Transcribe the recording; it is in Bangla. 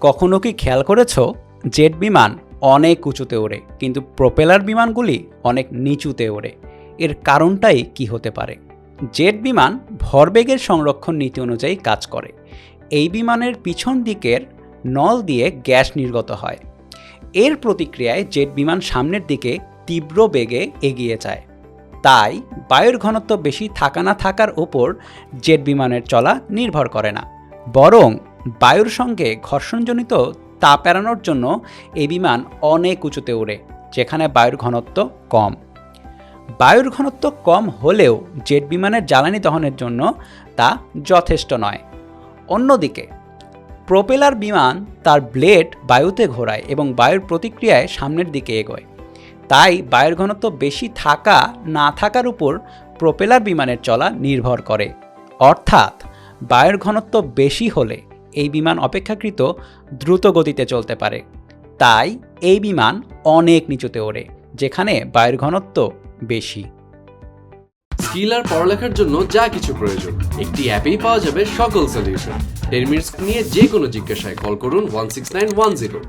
কখনো কি খেয়াল করেছ? জেট বিমান অনেক উঁচুতে ওড়ে, কিন্তু প্রোপেলার বিমানগুলি অনেক নিচুতে ওড়ে। এর কারণটাই কি হতে পারে? জেট বিমান ভরবেগের সংরক্ষণ নীতি অনুযায়ী কাজ করে। এই বিমানের পিছন দিকের নল দিয়ে গ্যাস নির্গত হয়। এর প্রতিক্রিয়ায় জেট বিমান সামনের দিকে তীব্র বেগে এগিয়ে যায়। তাই বায়ুর ঘনত্ব বেশি থাকা না থাকার ওপর জেট বিমানের চলা নির্ভর করে না। বরং বায়ুর সঙ্গে ঘর্ষণজনিত তাপ এড়ানোর জন্য এই বিমান অনেক উঁচুতে ওড়ে, যেখানে বায়ুর ঘনত্ব কম। বায়ুর ঘনত্ব কম হলেও জেট বিমানের জ্বালানি দহনের জন্য তা যথেষ্ট নয়। অন্যদিকে, প্রোপেলার বিমান তার ব্লেড বায়ুতে ঘোরায় এবং বায়ুর প্রতিক্রিয়ায় সামনের দিকে এগোয়। তাই বায়ুর ঘনত্ব বেশি থাকা, না থাকার উপর প্রোপেলার বিমানের চলা নির্ভর করে। অর্থাৎ, বায়ুর ঘনত্ব বেশি হলে এই বিমান অপেক্ষাকৃত দ্রুত গতিতে চলতে পারে। তাই এই বিমান অনেক নিচুতে ওড়ে, যেখানে বায়ুর ঘনত্ব বেশি। স্কিল আর পড়ালেখার জন্য যা কিছু প্রয়োজন, একটি অ্যাপেই পাওয়া যাবে সকল সলিউশন টেন মিনিটস নিয়ে যে কোনো জিজ্ঞাসায় কল করুন one six nine one zero